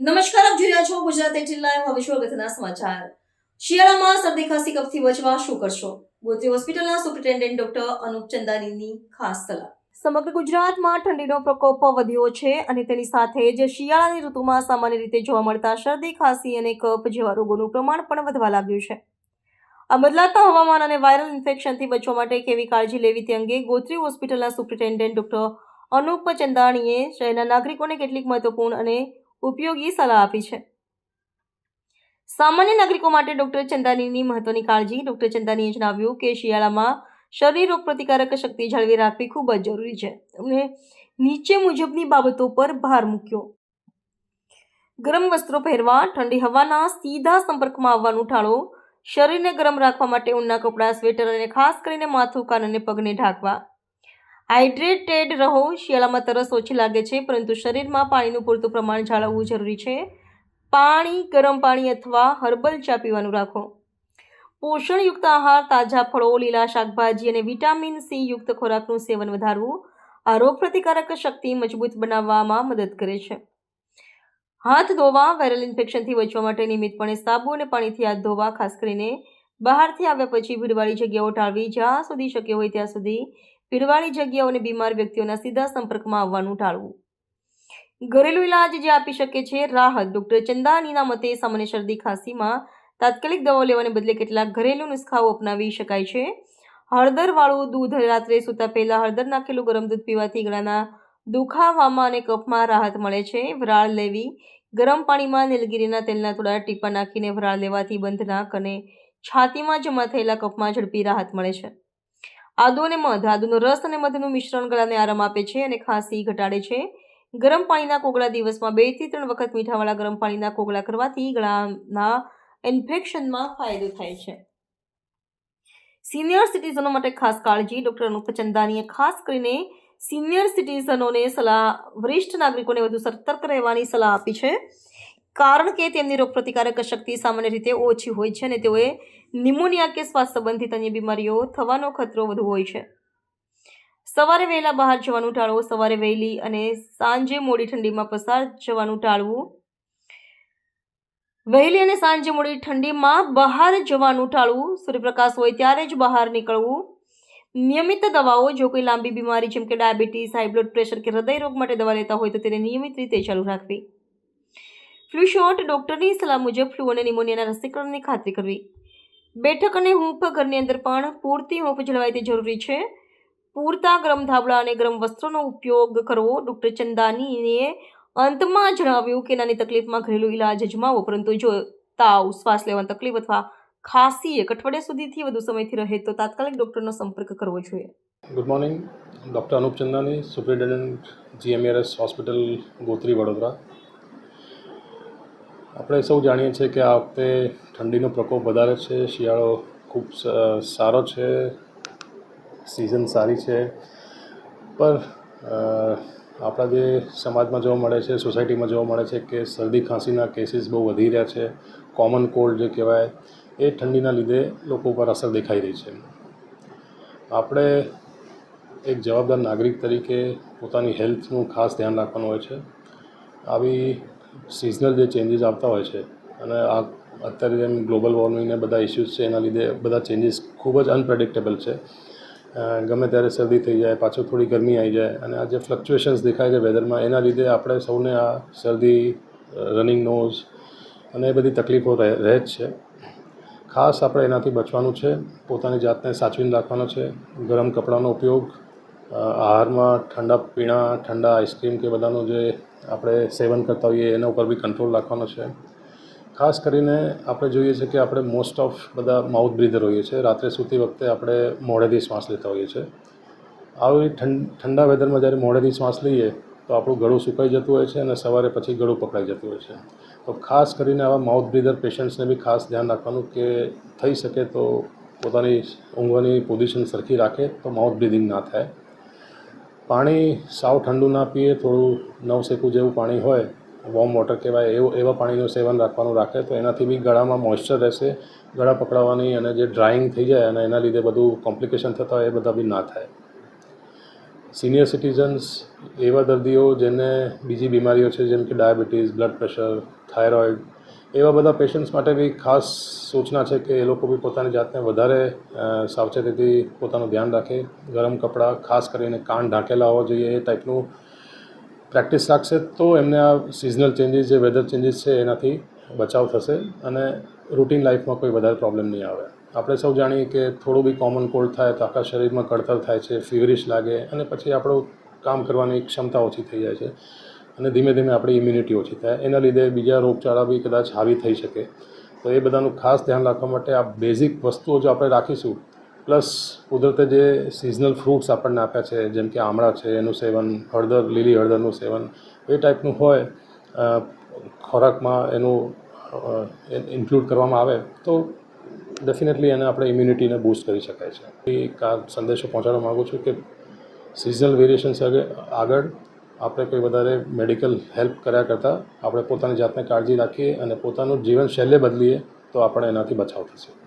નમસ્કાર, આપ જોઈ રહ્યા છો ગુજરાત જિલ્લા લાઈવ હવે શું અગત્યના સમાચાર. શિયાળામાં શરદી ખાંસી કફથી બચવા શું કરશો? ગોત્રી હોસ્પિટલના સુપ્રિન્ટેન્ડન્ટ ડોક્ટર અનુપ ચંદાનીની ખાસ સલાહ. સમગ્ર ગુજરાતમાં ઠંડીનો પ્રકોપ વધ્યો છે અને તેની સાથે જ શિયાળાની ઋતુમાં સામાન્ય રીતે જોવા મળતા શરદી, ખાંસી અને કફ જેવા રોગોનું પ્રમાણ પણ વધવા લાગ્યું છે. આ બદલાતા હવામાન અને વાયરલ ઇન્ફેક્શનથી બચવા માટે કેવી કાળજી લેવી તે અંગે ગોત્રી હોસ્પિટલના સુપ્રિન્ટેન્ડન્ટ ડોક્ટર અનુપ ચંદાણીએ શહેરના નાગરિકોને કેટલીક મહત્વપૂર્ણ અને ઉપયોગી સલાહ આપી છે. સામાન્ય નાગરિકો માટે ડોક્ટર ચંદાનીની મહત્વની કાળજી ડોક્ટર ચંદાનીએ જણાવ્યું કે શિયાળામાં શરીર રોગ પ્રતિકારક શક્તિ જાળવી રાખવી ખૂબ જ જરૂરી છે. તેમણે નીચે મુજબની બાબતો પર ભાર મૂક્યો. ગરમ વસ્ત્રો પહેરવા, ઠંડી હવાના સીધા સંપર્કમાં આવવાનું ટાળો શરીરને ગરમ રાખવા માટે ઊનના કપડાં, સ્વેટર અને ખાસ કરીને માથું, કાન અને પગને ઢાંકવા. હાઇડ્રેટેડ રહો, શિયાળામાં તરસ ઓછી લાગે છે, પરંતુ શરીરમાં પાણીનું પૂરતું પ્રમાણ જાળવવું જરૂરી છે. પાણી, ગરમ પાણી અથવા હર્બલ ચા પીવાનું રાખો. પોષણયુક્ત આહાર, તાજા ફળો, લીલા શાકભાજી અને વિટામિન સી યુક્ત ખોરાકનું સેવન વધારવું આ રોગપ્રતિકારક શક્તિ મજબૂત બનાવવામાં મદદ કરે છે. હાથ ધોવા, વાયરલ ઇન્ફેક્શનથી બચવા માટે નિયમિતપણે સાબુ અને પાણીથી હાથ ધોવા, ખાસ કરીને બહારથી આવ્યા પછી ભીડવાળી જગ્યાઓ ટાળવી, જ્યાં સુધી શક્ય હોય ત્યાં સુધી ભીડવાળી જગ્યાઓ અને બીમાર વ્યક્તિઓના સીધા સંપર્કમાં આવવાનું ટાળવું. ઘરેલું ઇલાજ જે આપી શકે છે, રાહત. ડૉક્ટર ચંદાનીના મતે સામાન્ય શરદી ખાંસીમાં તાત્કાલિક દવાઓ લેવાને બદલે કેટલાક ઘરેલું નુસ્ખાઓ અપનાવી શકાય છે. હળદરવાળું દૂધ રાત્રે સૂતા પહેલાં હળદર નાખેલું ગરમ દૂધ પીવાથી ગળાના દુખાવામાં અને કફમાં રાહત મળે છે. વરાળ લેવી. ગરમ પાણીમાં નીલગીરીના તેલના થોડા ટીપા નાખીને વરાળ લેવાથી બંધ નાક અને છાતીમાં જમા થયેલા કફમાં ઝડપી રાહત મળે છે. આદુ અને મધ, આદુનો રસ અને મધનું મિશ્રણ ગળાને આરામ આપે છે અને ખાંસી ઘટાડે છે. ગરમ પાણીના કોગળા દિવસમાં બેથી ત્રણ વખત મીઠાવાળા ગરમ પાણીના કોગળા કરવાથી ગળાના ઇન્ફેક્શનમાં ફાયદો થાય છે. સિનિયર સિટીઝનો માટે ખાસ કાળજી, ડોક્ટર અનુપ ચંદાનીએ ખાસ કરીને સિનિયર સિટીઝનોને સલાહ, વરિષ્ઠ નાગરિકોને વધુ સતર્ક રહેવાની સલાહ આપી છે. કારણ કે તેમની રોગપ્રતિકારક શક્તિ સામાન્ય રીતે ઓછી હોય છે અને તેઓએ નિમોનિયા કે શ્વાસ સંબંધિત અન્ય બીમારીઓ, થવાનો ખતરો વધુ હોય છે. સવારે વહેલા બહાર જવાનું ટાળવું, સવારે વહેલી અને સાંજે મોડી ઠંડીમાં પસાર જવાનું ટાળવું. વહેલી અને સાંજે મોડી ઠંડીમાં બહાર જવાનું ટાળવું, સૂર્યપ્રકાશ હોય ત્યારે જ બહાર નીકળવું. નિયમિત દવાઓ, જો કોઈ લાંબી બીમારી જેમ કે ડાયાબિટીસ, હાઈ બ્લડ પ્રેશર કે હૃદય રોગ માટે દવા લેતા હોય તો તેને નિયમિત રીતે ચાલુ રાખવી. ફ્લૂ શોટ ડોક્ટરની સલાહ મુજબ ફ્લૂ અને નિમોનિયાના રસીકરણની ખાતરી કરવી. બેઠક અને હૂંફ ઘરની અંદર પણ પૂરતી હૂંફ જળવાય તે જરૂરી છે. પૂરતા ગરમ ધાબળા અને ગરમ વસ્ત્રોનો ઉપયોગ કરવો ડૉક્ટર ચંદાનીએ અંતમાં જણાવ્યું કે નાની તકલીફમાં ઘરેલું ઇલાજ અજમાવો, પરંતુ જો તાવ, શ્વાસ લેવાની તકલીફ અથવા ખાંસી એક અઠવાડિયા સુધીથી વધુ સમયથી રહે, તો તાત્કાલિક ડૉક્ટરનો સંપર્ક કરવો જોઈએ. Good morning doctor Anup Chandani superintendent GMRS hospital Gotri, Vadodara. આપણે સૌ જાણીએ છીએ કે આ વખતે ઠંડીનો પ્રકોપ વધારે છે, શિયાળો ખૂબ સારો છે સિઝન સારી છે. પર આપણા જે સમાજમાં જોવા મળે છે સોસાયટીમાં જોવા મળે છે કે શરદી ખાંસીના કેસીસ બહુ વધી રહ્યા છે કોમન કોલ્ડ જે કહેવાય, એ ઠંડીના લીધે લોકો પર અસર દેખાઈ રહી છે. આપણે એક જવાબદાર નાગરિક તરીકે પોતાની હેલ્થનું ખાસ ધ્યાન રાખવાનું હોય છે. આવી સિઝનલ જે ચેન્જીસ આવતા હોય છે અને આ અત્યારે જેમ ગ્લોબલ વોર્મિંગને બધા ઇસ્યુઝ છે, એના લીધે બધા ચેન્જીસ ખૂબ જ અનપ્રેડિક્ટેબલ છે. ગમે ત્યારે શરદી થઈ જાય, પાછું થોડી ગરમી આવી જાય અને આ જે ફ્લક્ચ્યુએશન્સ દેખાય છે વેધરમાં એના લીધે આપણે સૌને આ શરદી રનિંગ નોઝ અને એ બધી તકલીફો રહે જ છે. ખાસ આપણે એનાથી બચવાનું છે, પોતાની જાતને સાચવીને રાખવાનો છે, ગરમ કપડાનો ઉપયોગ આહારમાં ઠંડા પીણા, ઠંડા આઈસ્ક્રીમ કે બધાનું જે આપણે સેવન કરતા હોઈએ, એના ઉપર બી કંટ્રોલ રાખવાનો છે. ખાસ કરીને આપણે જોઈએ છે કે આપણે મોસ્ટ ઓફ બધા માઉથ બ્રીધર હોઈએ છીએ. રાત્રે સૂતી વખતે આપણે મોઢેથી શ્વાસ લેતા હોઈએ છીએ. આવી ઠંડ વેધરમાં જ્યારે મોઢેથી શ્વાસ લઈએ, તો આપણું ગળું સુકાઈ જતું હોય છે અને સવારે પછી ગળું પકડાઈ જતું હોય છે. તો ખાસ કરીને આવા માઉથ બ્રીધર પેશન્ટ્સને બી ખાસ ધ્યાન રાખવાનું કે થઈ શકે તો પોતાની ઊંઘવાની પોઝિશન સરખી રાખે તો માઉથ બ્રીધિંગ ના થાય. પાણી સાવ ઠંડુ ના પીએ, થોડું નવસેકું જેવું પાણી હોય વોર્મ વોટર કહેવાય, એવું એવા પાણીનું સેવન રાખવાનું રાખે, તો એનાથી બી ગળામાં મોઇશ્ચર રહેશે, ગળા પકડાવાની અને જે ડ્રાઇંગ થઈ જાય અને એના લીધે બધું કોમ્પ્લિકેશન થતા હોય એ બધા બી ના થાય. સિનિયર સિટીઝન્સ એવા દર્દીઓ જેને બીજી બીમારીઓ છે, જેમ કે ડાયાબિટીસ બ્લડ પ્રેશર થાઇરોઇડ એવા બધા પેશન્ટ્સ માટે બી ખાસ સૂચના છે કે એ લોકો બી પોતાની જાતને વધારે સાવચેતીથી પોતાનું ધ્યાન રાખે. ગરમ કપડાં, ખાસ કરીને કાન ઢાંકેલા હોવા જોઈએ એ ટાઈપનું પ્રેક્ટિસ રાખશે તો એમને આ સિઝનલ ચેન્જીસ જે વેધર ચેન્જીસ છે એનાથી બચાવ થશે અને રૂટીન લાઈફમાં કોઈ વધારે પ્રોબ્લેમ નહીં આવે. આપણે સૌ જાણીએ કે થોડું બી કોમન કોલ્ડ થાય તો આખા શરીરમાં કડતર થાય છે ફીવરિશ લાગે અને પછી આપણું કામ કરવાની ક્ષમતા ઓછી થઈ જાય છે. અને ધીમે ધીમે આપણી ઇમ્યુનિટી ઓછી થાય. એના લીધે બીજા રોગચાળા બી કદાચ હાવી થઈ શકે. તો એ બધાનું ખાસ ધ્યાન રાખવા માટે આ બેઝિક વસ્તુઓ જો આપણે રાખીશું પ્લસ કુદરતે જે સિઝનલ ફ્રૂટ્સ આપણને આપ્યા છે, જેમ કે આમળા છે, એનું સેવન, હળદર, લીલી હળદરનું સેવન, એ ટાઈપનું હોય ખોરાકમાં એનું ઇન્ક્લુડ કરવામાં આવે, તો ડેફિનેટલી એને આપણે ઇમ્યુનિટીને બૂસ્ટ કરી શકાય છે. એક આ સંદેશો પહોંચાડવા માગું છું કે સિઝનલ વેરિએશન્સ આગળ આપણે કોઈ વધારે મેડિકલ હેલ્પ કર્યા કરતાં આપણે પોતાની જાતને કાળજી રાખીએ અને પોતાનું જીવનશૈલી બદલીએ તો આપણે એનાથી બચાવ થશે.